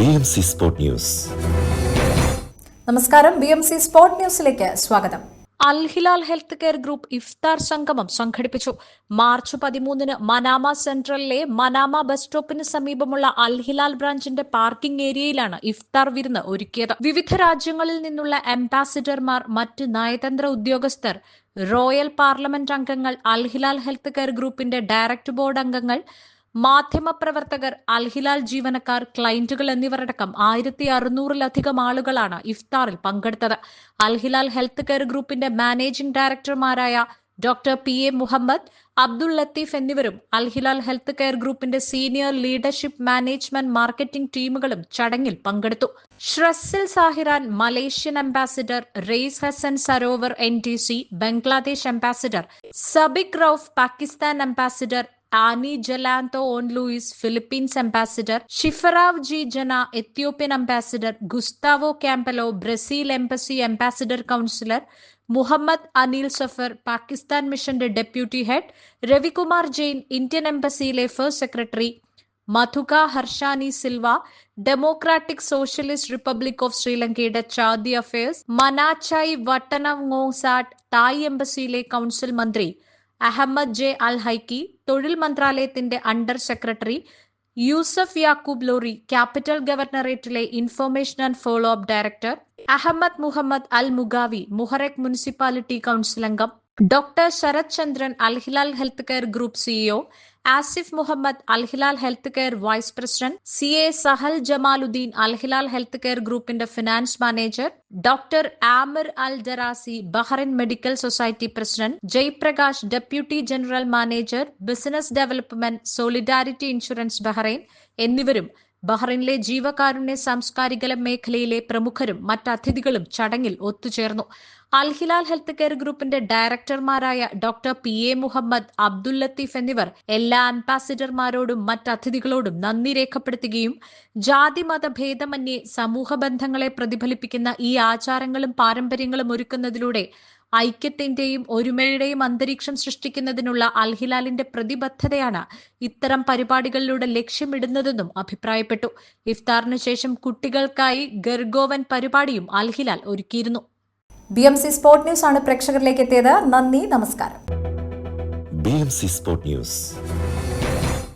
B M C sport news നമസ്കാരം. B M C sport ന്യൂസിലേക്ക് സ്വാഗതം. Al Hilal health care group ഇഫ്താർ സംഗമം സംഘടിപ്പിച്ചു. മാർച്ച് പതിമൂന്നിന് മനാമ സെൻട്രലിലെ മനാമ ബസ് സ്റ്റോപ്പിന് സമീപമുള്ള അൽഹിലാൽ ബ്രാഞ്ചിന്റെ പാർക്കിംഗ് ഏരിയയിലാണ് ഇഫ്താർ വിരുന്ന് ഒരുക്കിയത്. വിവിധ രാജ്യങ്ങളിൽ നിന്നുള്ള അംബാസിഡർമാർ മറ്റ് നയതന്ത്ര ഉദ്യോഗസ്ഥർ റോയൽ പാർലമെന്റ് അംഗങ്ങൾ അൽഹിലാൽ ഹെൽത്ത് കെയർ ഗ്രൂപ്പിന്റെ ഡയറക്ട് ബോർഡ് അംഗങ്ങൾ മാധ്യമപ്രവർത്തകർ അൽഹിലാൽ ജീവനക്കാർ ക്ലയന്റുകൾ എന്നിവരടക്കം ആയിരത്തി അറുന്നൂറിലധികം ആളുകളാണ് ഇഫ്താറിൽ പങ്കെടുത്തത്. അൽഹിലാൽ ഹെൽത്ത് കെയർ ഗ്രൂപ്പിന്റെ managing ഡയറക്ടർമാരായ doctor P A Muhammad Abdul Latheef എന്നിവരും അൽഹിലാൽ ഹെൽത്ത് കെയർ ഗ്രൂപ്പിന്റെ സീനിയർ ലീഡർഷിപ്പ് മാനേജ്മെന്റ് മാർക്കറ്റിംഗ് ടീമുകളും ചടങ്ങിൽ പങ്കെടുത്തു. Shazril Zahiran Malaysian ambassador Riaz Hassan Sarowar N T C Bangladesh ambassador സബിക് Rauf Pakistan ambassador Annie ജലാന്തോ on Luis Philippines ambassador ഷിഫറാവ് G ജന Ethiopian ambassador Gustavo Campelo Brazil embassy ambassador counsellor Muhammad Anil Safar Pakistan മിഷന്റെ deputy head Ravikumar Jain Indian എംബസിയിലെ first secretary Madhuka Harshani Silva democratic socialist republic of ശ്രീലങ്കയുടെ ചാദി affairs മനാച്ചായി വട്ടനങ്ങോസാട്ട് തായ് എംബസിയിലെ council മന്ത്രി Ahmed J Al ഹൈക്കി തൊഴിൽ മന്ത്രാലയത്തിന്റെ under secretary Yusuf Yaqoob Lori capital ഗവർണറേറ്റിലെ information and follow up director Ahmed Muhammad Al Mugawi Muharraq municipality council അംഗം doctor Sarath Chandran Al Hilal health care group CEO Asif Muhammad Al Hilal health care vice president C A Sahal Jamaluddin Al Hilal health care ഗ്രൂപ്പിന്റെ finance manager doctor Amir Al Jarrasi Bahrain medical society president Jayaprakash deputy general manager business development solidarity insurance Bahrain എന്നിവരും ബഹ്റിനിലെ ജീവകാരുണ്യ സാംസ്കാരിക മേഖലയിലെ പ്രമുഖരും മറ്റ് അതിഥികളും ചടങ്ങിൽ ഒത്തുചേർന്നു. Al Hilal health care ഗ്രൂപ്പിന്റെ ഡയറക്ടർമാരായ doctor P A Muhammad Abdul Latheef എന്നിവർ എല്ലാ അംബാസിഡർമാരോടും മറ്റ് അതിഥികളോടും നന്ദി രേഖപ്പെടുത്തുകയും ജാതി മത ഭേദമന്യേ സമൂഹ ബന്ധങ്ങളെ പ്രതിഫലിപ്പിക്കുന്ന ഈ ആചാരങ്ങളും പാരമ്പര്യങ്ങളും ഒരുക്കുന്നതിലൂടെ ഐക്യത്തിന്റെയും ഒരുമയുടെയും അന്തരീക്ഷം സൃഷ്ടിക്കുന്നതിനുള്ള അൽഹിലാലിന്റെ പ്രതിബദ്ധതയാണ് ഇത്തരം പരിപാടികളിലൂടെ ലക്ഷ്യമിടുന്നതെന്നും അഭിപ്രായപ്പെട്ടു. ഇഫ്താറിന് ശേഷം കുട്ടികൾക്കായി ഗർഗോവൻ പരിപാടിയും അൽഹിലാൽ ഒരുക്കിയിരുന്നു. B M C sport news ആണ് പ്രേക്ഷകരിലേക്ക് എത്തിയത്. നന്ദി നമസ്കാരം. B M C sport news.